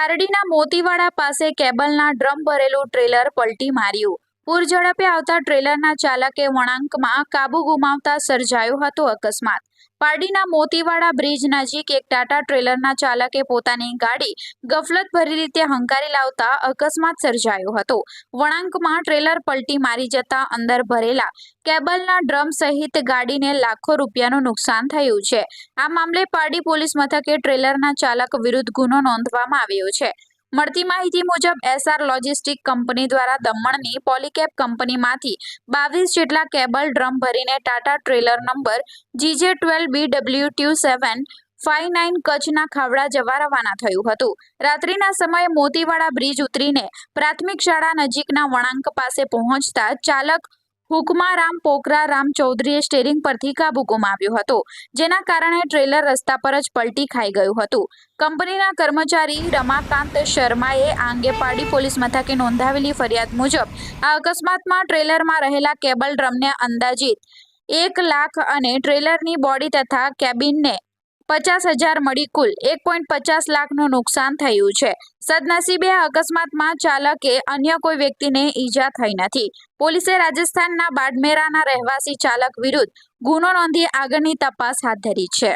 પારડીના મોતીવાડા પાસે કેબલના ડ્રમ ભરેલું ટ્રેલર પલટી માર્યું. પૂર ઝડપે આવતા ટ્રેલરના ચાલકે વળાંકમાં કાબુ ગુમાવતા સર્જાયો હતો અકસ્માત. પારડીના મોતીવાડા બ્રિજ નજીક એક ટાટા ટ્રેલરના ચાલકે પોતાની ગાડી ગફલત ભરી રીતે હંકારી લાવતા અકસ્માત સર્જાયો હતો. વળાંકમાં ટ્રેલર પલટી મારી જતા અંદર ભરેલા કેબલના ડ્રમ સહિત ગાડીને લાખો રૂપિયાનું નુકસાન થયું છે. આ મામલે પારડી પોલીસ મથકે ટ્રેલરના ચાલક વિરુદ્ધ ગુનો નોંધવામાં આવ્યો છે. મળતી માહિતી મુજબ એસઆર લોજિસ્ટિક કંપની દ્વારા દમણની પોલીકેબ કંપનીમાંથી બાવીસ જેટલા કેબલ ડ્રમ ભરીને Tata trailer number GJ twelve B W two seven five nine કચ્છના ખાવડા જવા રવાના થયું હતું. રાત્રિના સમયે મોતીવાડા બ્રિજ ઉતરીને પ્રાથમિક શાળા નજીકના વળાંક પાસે પહોંચતા ચાલક હુકમારામ પોકરારામ ચૌધરીએ સ્ટેરિંગ પરથી કાબુ ગુમાવ્યો હતો, જેના કારણે ટ્રેલર રસ્તા પર જ પલટી ખાઈ ગયું હતું. કંપનીના કર્મચારી રમાકાંત શર્માએ આ અંગે પારડી પોલીસ મથકે નોંધાવેલી ફરિયાદ મુજબ, આ અકસ્માતમાં ટ્રેલરમાં રહેલા કેબલ ડ્રમને અંદાજિત એક લાખ અને ટ્રેલરની બોડી તથા કેબિનને પચાસ હજાર મળી કુલ એક પોઈન્ટ પચાસ લાખનું નુકસાન થયું છે. સદનસીબે અકસ્માતમાં ચાલકે અન્ય કોઈ વ્યક્તિને ઈજા થઈ નથી. પોલીસે રાજસ્થાનના બાડમેરાના રહેવાસી ચાલક વિરુદ્ધ ગુનો નોંધી આગળની તપાસ હાથ ધરી છે.